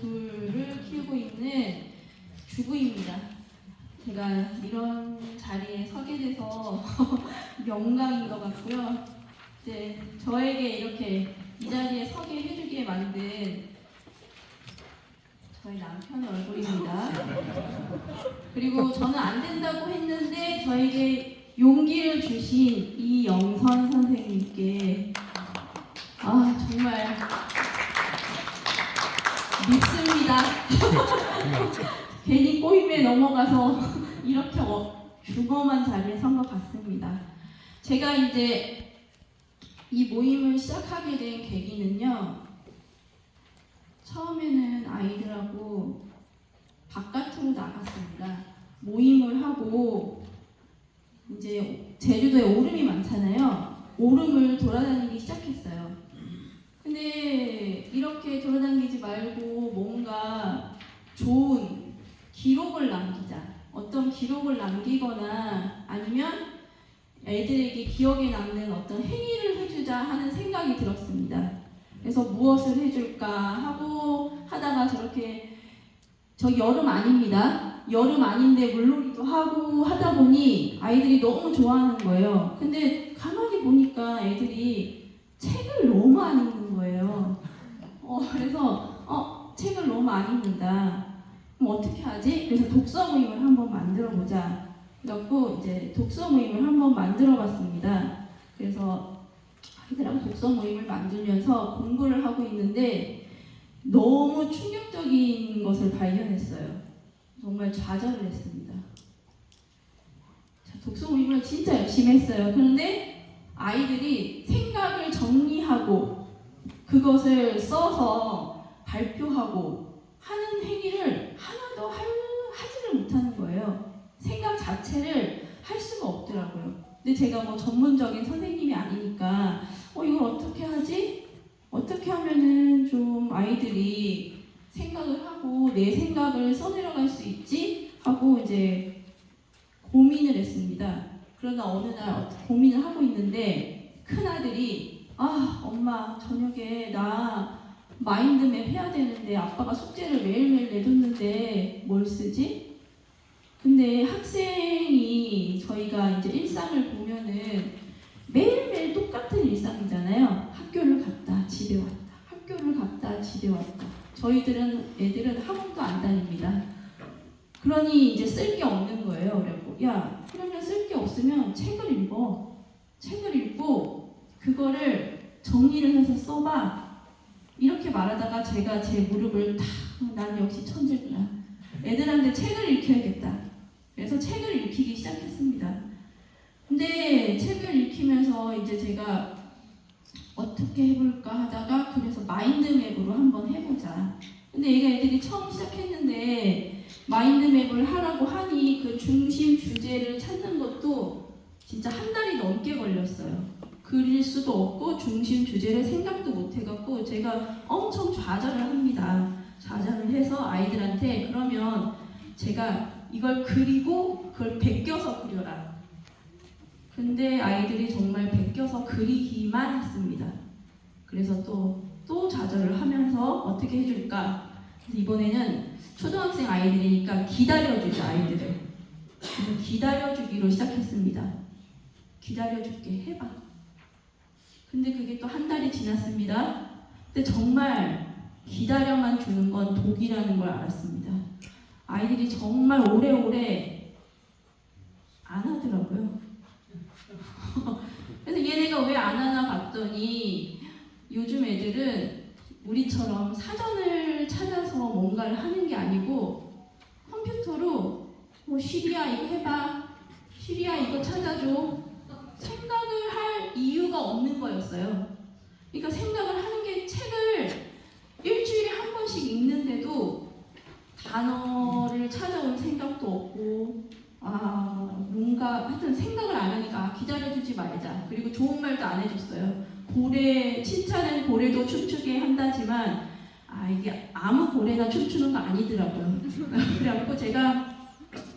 둘을 키우고 있는 주부입니다. 제가 이런 자리에 서게 돼서 영광인 것 같고요. 이제 저에게 이렇게 이 자리에 서게 해주기에 만든 저희 남편 얼굴입니다. 그리고 저는 안 된다고 했는데 저에게 용기를 주신 이영선 선생님께 아 정말 믿습니다. 괜히 넘어가서 이렇게 어, 중엄한 자리에 선 것 같습니다. 제가 이제 이 모임을 시작하게 된 계기는요. 처음에는 아이들하고 바깥으로 나갔습니다. 모임을 하고 이제 제주도에 오름이 많잖아요. 오름을 돌아다니기 시작했어요. 근데 이렇게 돌아다니지 말고 뭔가 좋은 기록을 남기자. 어떤 기록을 남기거나 아니면 애들에게 기억에 남는 어떤 행위를 해주자 하는 생각이 들었습니다. 그래서 무엇을 해줄까 하고 하다가 저렇게 저 여름 아닙니다. 여름 아닌데 물놀이도 하고 하다 보니 아이들이 너무 좋아하는 거예요. 근데 가만히 보니까 애들이 책을 너무 안 읽는 거예요. 어, 그래서 어, 책을 너무 안 읽는다. 그럼 어떻게 하지? 그래서 독서 모임을 한번 만들어 보자. 그래갖고 이제 독서 모임을 한번 만들어 봤습니다. 그래서 아이들하고 독서 모임을 만들면서 공부를 하고 있는데 너무 충격적인 것을 발견했어요. 정말 좌절을 했습니다. 자, 독서 모임을 진짜 열심히 했어요. 그런데 아이들이 생각을 정리하고 그것을 써서 발표하고 하는 행위를 하나도 할, 하지를 못하는 거예요. 생각 자체를 할 수가 없더라고요. 근데 제가 뭐 전문적인 선생님이 아니니까 어 이걸 어떻게 하지? 어떻게 하면은 좀 아이들이 생각을 하고 내 생각을 써내려갈 수 있지? 하고 이제 고민을 했습니다. 그러나 어느 날 어- 고민을 하고 있는데 큰 아들이 아 엄마 저녁에 나 마인드맵 해야 되는데 아빠가 숙제를 매일매일 내줬는데 뭘 쓰지? 근데 학생이 저희가 이제 일상을 보면은 매일매일 똑같은 일상이잖아요. 학교를 갔다 집에 왔다. 학교를 갔다 집에 왔다. 저희들은 애들은 학원도 안 다닙니다. 그러니 이제 쓸 게 없는 거예요. 그래고 야 그러면 쓸 게 없으면 책을 읽어. 책을 읽고 그거를 정리를 해서 써봐. 이렇게 말하다가 제가 제 무릎을 탁난 역시 천재구나. 애들한테 책을 읽혀야겠다. 그래서 책을 읽히기 시작했습니다. 근데 책을 읽히면서 이제 제가 어떻게 해볼까 하다가 그래서 마인드맵으로 한번 해보자. 근데 얘가 애들이 처음 시작했는데 마인드맵을 하라고 하니 그 중심 주제를 찾는 것도 진짜 한 달이 넘게 걸렸어요. 그릴 수도 없고 중심 주제를 생각도 못 해갖고 제가 엄청 좌절을 합니다. 좌절을 해서 아이들한테 그러면 제가 이걸 그리고 그걸 베껴서 그려라. 근데 아이들이 정말 베껴서 그리기만 했습니다. 그래서 또, 또 좌절을 하면서 어떻게 해줄까? 이번에는 초등학생 아이들이니까 기다려주자, 아이들을. 기다려주기로 시작했습니다. 기다려줄게, 해봐. 근데 그게 또 한 달이 지났습니다. 근데 정말 기다려만 주는 건 독이라는 걸 알았습니다. 아이들이 정말 오래오래 안 하더라고요. 그래서 얘네가 왜 안 하나 봤더니 요즘 애들은 우리처럼 사전을 찾아서 뭔가를 하는 게 아니고 컴퓨터로 뭐 시리아 이거 해봐 시리아 이거 찾아줘 생각을 할 이유가 없는 거였어요. 그러니까 생각을 하는 게 책을 일주일에 한 번씩 읽는데도 단어를 찾아올 생각도 없고 아 뭔가 하여튼 생각을 안 하니까 아, 기다려주지 말자. 그리고 좋은 말도 안 해줬어요. 고래 칭찬은 고래도 춤추게 한다지만 아 이게 아무 고래나 춤추는 거 아니더라고요. 그래갖고 제가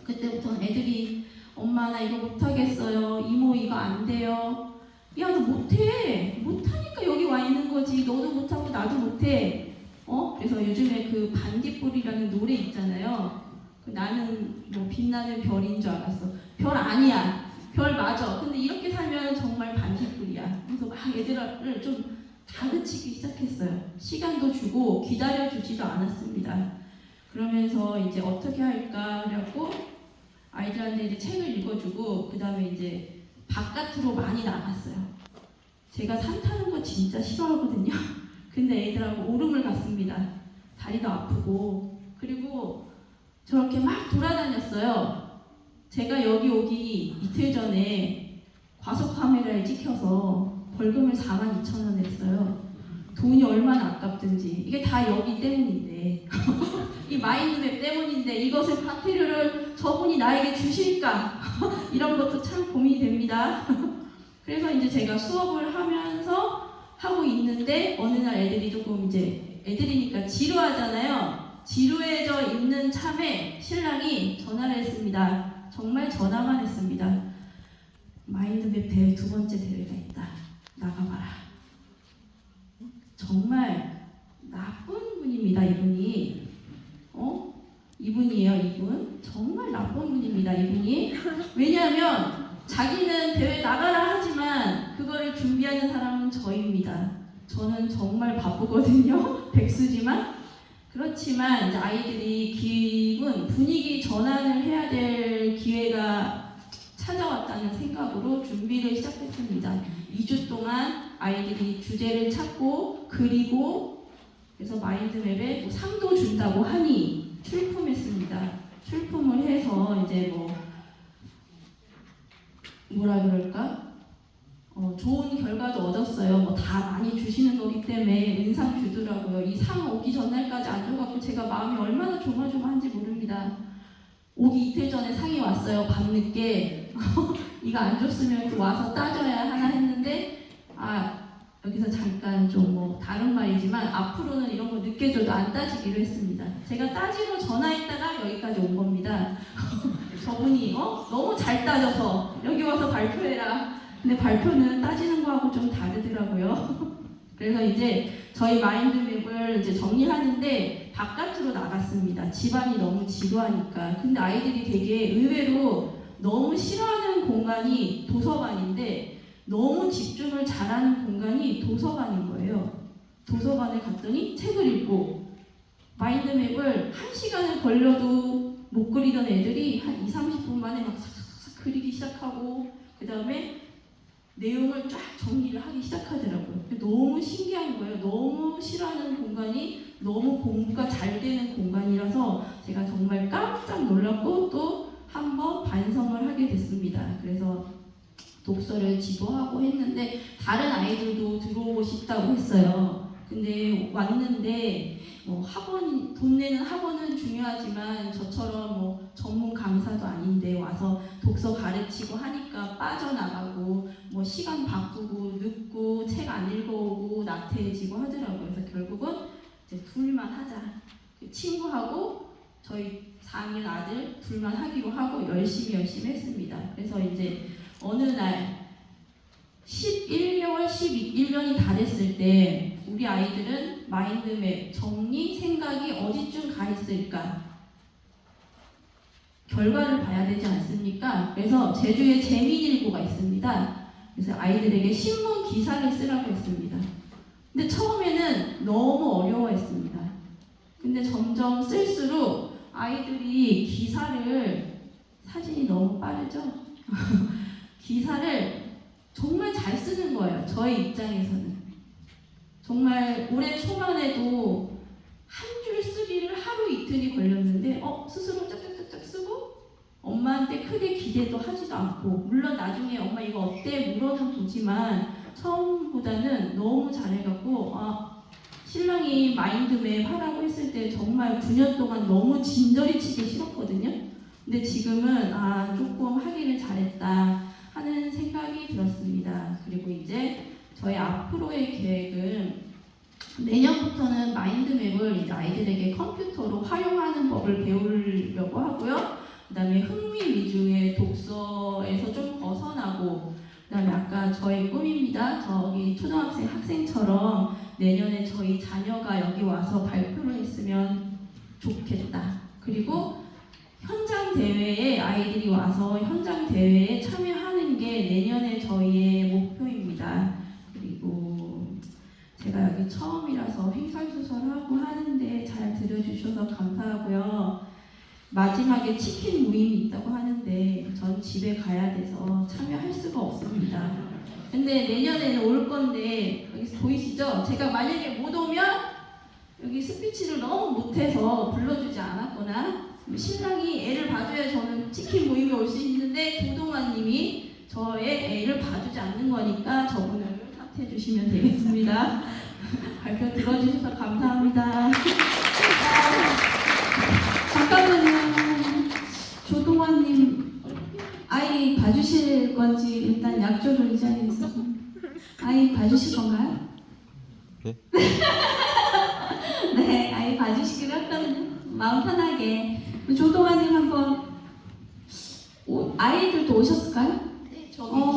그때부터 애들이 엄마 나 이거 못하겠어요 이모 이거 안 돼요 야 너 못해 못하니까 여기 와 있는 거지 너도 못하고 나도 못해 어? 그래서 요즘에 그 반딧불이라는 노래 있잖아요. 그 나는 뭐 빛나는 별인 줄 알았어. 별 아니야. 별 맞아. 근데 이렇게 살면 정말 반딧불이야. 그래서 막 애들을 좀 다그치기 시작했어요. 시간도 주고 기다려주지도 않았습니다. 그러면서 이제 어떻게 할까 하려고 아이들한테 이제 책을 읽어주고 그 다음에 이제 바깥으로 많이 나갔어요. 제가 산 타는 거 진짜 싫어하거든요. 근데 애들하고 오름을 갔습니다. 다리도 아프고 그리고 저렇게 막 돌아다녔어요. 제가 여기 오기 이틀 전에 과속 카메라에 찍혀서 벌금을 4만 2천 원 냈어요. 돈이 얼마나 아깝든지 이게 다 여기 때문인데 이 마인드맵 때문인데 이것을 파티류를 저분이 나에게 주실까 이런 것도 참 고민이 됩니다. 그래서 이제 제가 수업을 하면서 하고 있는데 어느 날 애들이 조금 이제 애들이니까 지루하잖아요. 지루해져 있는 참에 신랑이 전화를 했습니다. 정말 전화만 했습니다. 마인드맵 대회 두 번째 대회가 있다. 나가봐라. 정말 나쁜 분입니다, 이분이. 어? 이분이에요, 이분. 정말 나쁜 분입니다, 이분이. 왜냐하면 자기는 대회 나가라 하지만 그거를 준비하는 사람은 저입니다. 저는 정말 바쁘거든요. 백수지만. 그렇지만 이제 아이들이 기분, 분위기 전환을 해야 될 기회가 찾아왔다는 생각으로 준비를 시작했습니다. 2주 동안 아이들이 주제를 찾고 그리고 그래서 마인드맵에 뭐 상도 준다고 하니 출품했습니다. 출품을 해서 이제 뭐 뭐라 그럴까? 어, 좋은 결과도 얻었어요. 뭐 다 많이 주시는 거기 때문에 은상 주더라고요. 이 상 오기 전날까지 안 줘갖고 제가 마음이 얼마나 조마조마한지 모릅니다. 오기 이틀 전에 상이 왔어요. 밤늦게 이거 안 줬으면 또 와서 따져야 하나 했는데 아 여기서 잠깐 좀 뭐 다른 말이지만 앞으로는 이런 거 늦게 줘도 안 따지기로 했습니다. 제가 따지러 전화했다가 여기까지 온 겁니다. 저분이 어 너무 잘 따져서 여기 와서 발표해라. 근데 발표는 따지는 거하고 좀 다르더라고요. 그래서 이제 저희 마인드맵을 이제 정리하는데 바깥으로 나갔습니다. 집안이 너무 지루하니까. 근데 아이들이 되게 의외로 너무 싫어하는 공간이 도서관인데 너무 집중을 잘하는 공간이 도서관인 거예요. 도서관에 갔더니 책을 읽고 마인드맵을 한 시간을 걸려도 못 그리던 애들이 한 2, 30분 만에 막 싹싹 그리기 시작하고 그 다음에 내용을 쫙 정리를 하기 시작하더라고요. 너무 신기한 거예요. 너무 싫어하는 공간이 너무 공부가 잘 되는 공간이라서 제가 정말 깜짝 놀랐고 또 한번 반성을 하게 됐습니다. 그래서 독서를 지도하고 했는데 다른 아이들도 들어오고 싶다고 했어요. 근데 왔는데 뭐 학원 돈 내는 학원은 중요하지만 저처럼 뭐 전문 강사도 아닌데 와서 독서 가르치고 하니까 빠져나가고 뭐 시간 바꾸고 늦고 책 안 읽어오고 나태해지고 하더라고요. 그래서 결국은 이제 둘만 하자. 그 친구하고 저희 4학년 아들 둘만 하기로 하고 열심히 열심히 했습니다. 그래서 이제 어느 날 11개월, 12, 1년이 다 됐을 때 우리 아이들은 마인드맵 정리 생각이 어디쯤 가 있을까? 결과를 봐야 되지 않습니까? 그래서 제주에 재미일보가 있습니다. 그래서 아이들에게 신문 기사를 쓰라고 했습니다. 근데 처음에는 너무 어려워했습니다. 근데 점점 쓸수록 아이들이 기사를 사진이 너무 빠르죠? 기사를 정말 잘 쓰는 거예요. 저의 입장에서는. 정말 올해 초반에도 한 줄 쓰기를 하루 이틀이 걸렸는데 어 스스로 짝짝짝짝 쓰고 엄마한테 크게 기대도 하지도 않고 물론 나중에 엄마 이거 어때 물어는 보지만 처음보다는 너무 잘해갖고 아 신랑이 마인드맵 하라고 했을 때 정말 9년 동안 너무 진저리 치기 싫었거든요. 근데 지금은 아 조금 하기를 잘했다 하는 생각이 들었습니다. 그리고 이제 저희 앞으로의 계획은 내년부터는 마인드맵을 이제 아이들에게 컴퓨터로 활용하는 법을 배우려고 하고요. 그 다음에 흥미 위주의 독서에서 좀 벗어나고 그 다음에 아까 저의 꿈입니다. 저기 초등학생 학생처럼 내년에 저희 자녀가 여기 와서 발표를 했으면 좋겠다. 그리고 현장 대회에 아이들이 와서 현장 대회에 참여하는 게 내년에 저희의 목표입니다. 그리고 제가 여기 처음이라서 횡설수설하고 하는데 잘 들어주셔서 감사하고요. 마지막에 치킨 모임이 있다고 하는데 전 집에 가야 돼서 참여할 수가 없습니다. 근데 내년에는 올 건데 여기 보이시죠? 제가 만약에 못 오면 여기 스피치를 너무 못해서 불러주지 않았거나 신랑이 애를 봐줘야 저는 치킨 모임에 올 수 있는데 조동환님이 저의 애를 봐주지 않는 거니까 저분을 탓해 주시면 되겠습니다. 발표 들어주셔서 감사합니다. 아이 봐주실 건지 일단 약조를 이 자리에서 아이 봐주실 건가요? 네. 네, 아이 봐주시기로 했거든요. 마음 편하게 조동환님 한번 오- 아이들도 오셨을까요? 네, 저기 어,